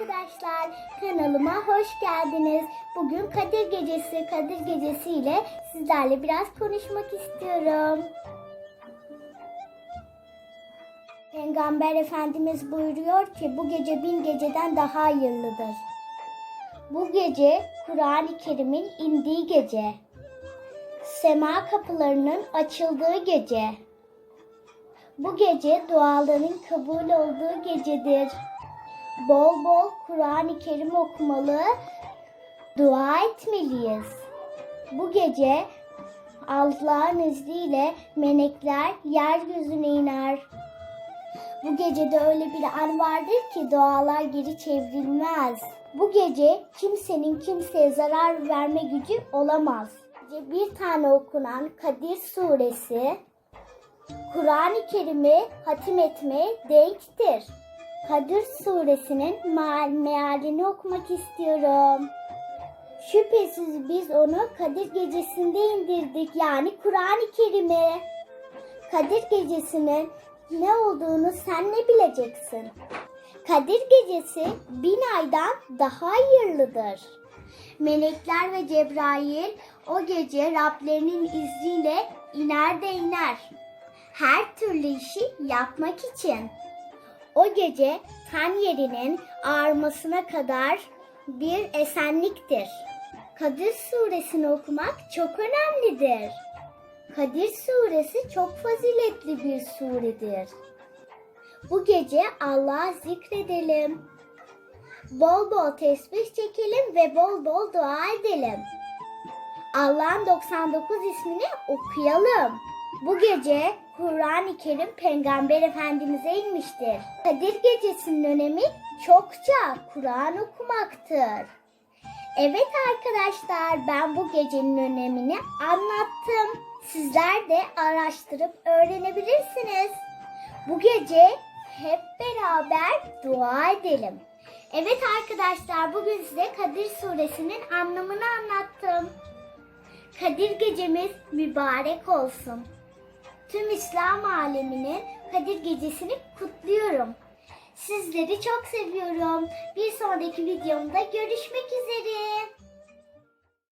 arkadaşlar. Kanalıma hoş geldiniz. Bugün Kadir Gecesi, Kadir Gecesi ile sizlerle biraz konuşmak istiyorum. Peygamber Efendimiz buyuruyor ki bu gece bin geceden daha hayırlıdır. Bu gece Kur'an-ı Kerim'in indiği gece. Sema kapılarının açıldığı gece. Bu gece duaların kabul olduğu gecedir. Bol bol Kur'an-ı Kerim okumalı, dua etmeliyiz. Bu gece Allah'ın izniyle melekler yeryüzüne iner. Bu gecede öyle bir an vardır ki dualar geri çevrilmez. Bu gece kimsenin kimseye zarar verme gücü olamaz. Bir tane okunan Kadir suresi Kur'an-ı Kerim'i hatim etmeye denktir. Kadir suresinin meal- mealini okumak istiyorum. Şüphesiz biz onu Kadir gecesinde indirdik yani Kur'an-ı Kerim'i. Kadir gecesinin ne olduğunu sen ne bileceksin? Kadir gecesi bin aydan daha hayırlıdır. Melekler ve Cebrail o gece Rablerinin izniyle iner de iner. Her türlü işi yapmak için. O gece ten yerinin ağarmasına kadar bir esenliktir. Kadir suresini okumak çok önemlidir. Kadir suresi çok faziletli bir suredir. Bu gece Allah'ı zikredelim. Bol bol tesbih çekelim ve bol bol dua edelim. Allah'ın 99 ismini okuyalım. Bu gece Kur'an-ı Kerim Peygamber Efendimiz'e inmiştir. Kadir Gecesi'nin önemi çokça Kur'an okumaktır. Evet arkadaşlar ben bu gecenin önemini anlattım. Sizler de araştırıp öğrenebilirsiniz. Bu gece hep beraber dua edelim. Evet arkadaşlar bugün size Kadir Suresinin anlamını anlattım. Kadir gecemiz mübarek olsun. Tüm İslam aleminin Kadir gecesini kutluyorum. Sizleri çok seviyorum. Bir sonraki videomda görüşmek üzere.